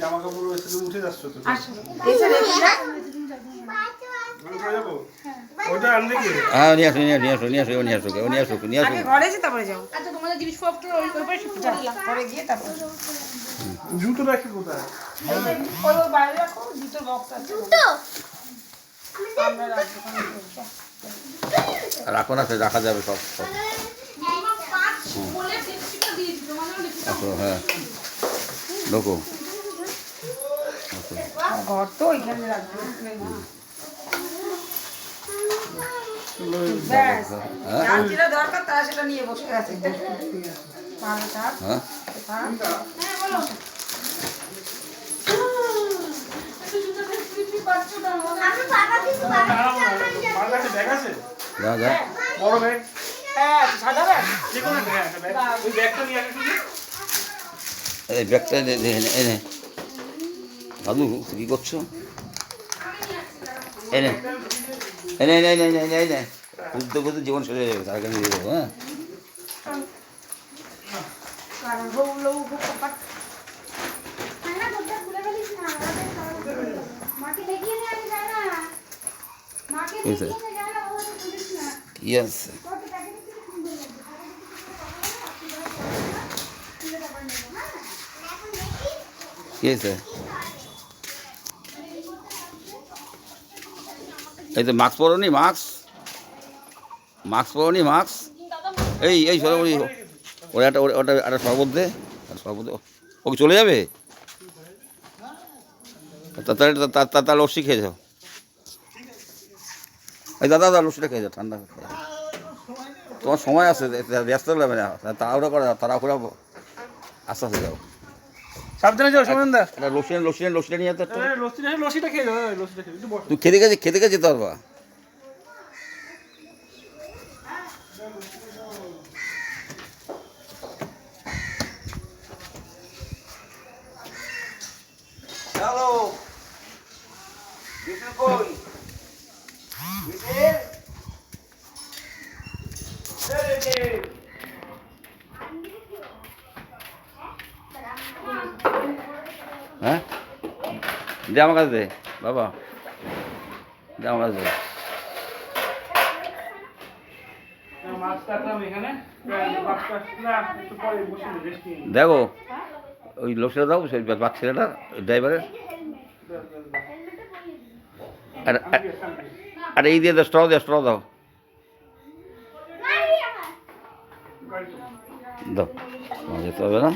জামা কাপড় উঠে যাচ্ছ তো হ্যাঁ নিয়ে আসো নিয়ে আসো নিয়ে আসো নিয়ে আসো নিয়ে আসো নিয়ে আসো নিয়ে আসো। আগে ঘরে এসে তারপরে যাও। আচ্ছা তোমাদের জিনিসপত্র ওই ওই ঘরে গিয়ে তারপর জুতো রাখি কোথায়? ওই ওই বাইরে রাখো জুতোর বক্স আছে। আমরা রাখো না সে রাখা যাবে সব। আসো হ্যাঁ। ঢোকো ঘর তো ওইখানে রাখব। হ্যাঁ? দরকার তারা সেটা নিয়ে বসে আছে। হ্যাঁ? ব্যাগ আছে? যা যা। বড় ব্যাগ। হ্যাঁ সাদা ব্যাগ। যে কোনো ব্যাগ। ওই ব্যাগটা নিয়ে আসো শুধু। এই ব্যাগটা এনে এনে। এনে দাদু কী করছ? এনে। এনে এনে এনে এনে এনে। এনে খুঁজতে খুঁজতে জীবন হয়ে যাবে তার কাছে দিয়ে দেবো হ্যাঁ? কি আছে আছে এই তো মাস্ক পরো নি, মাস্ক। মাস্ক পরো নি, মাস্ক। এই এই সরবরি ওটা একটা ওটা- একটা শরবত দে। শরবত দে। ও কি চলে যাবে? তা- তাহলে তা- তা- তা- তা লস্যি খেয়ে যাও। এই দাদা দাদা, লস্যিটা খেয়ে যাও, ঠান্ডা। তোমার সময় আছে ব্যস্ত লাগবে না। তাড়াহুড়ো করে, তাড়াহুড়ো আস্তে আস্তে যাও। সাবধানে যাও সোমেন দা একটা লস্যি লস্যি লস্যিটা নিয়ে যেতে একটা লস্যি লস্যিটা খেয়ে যাও এই লস্যিটা খেয়ে একটু বসো। তুই খেতে গেছে খেতে গেছে যেতে পারবা চলো বিটুল কই? বিটুল দে আমার কাছে দে, বাবা। দে আমার কাছে দে। দেখো, ওই লোকটা দাও, সেই বাচ্চা ছেলেটা ড্রাইভারের আর এই দিয়ে স্ট্র দাও স্ট্র দাও। দাও। যেতে হবে না?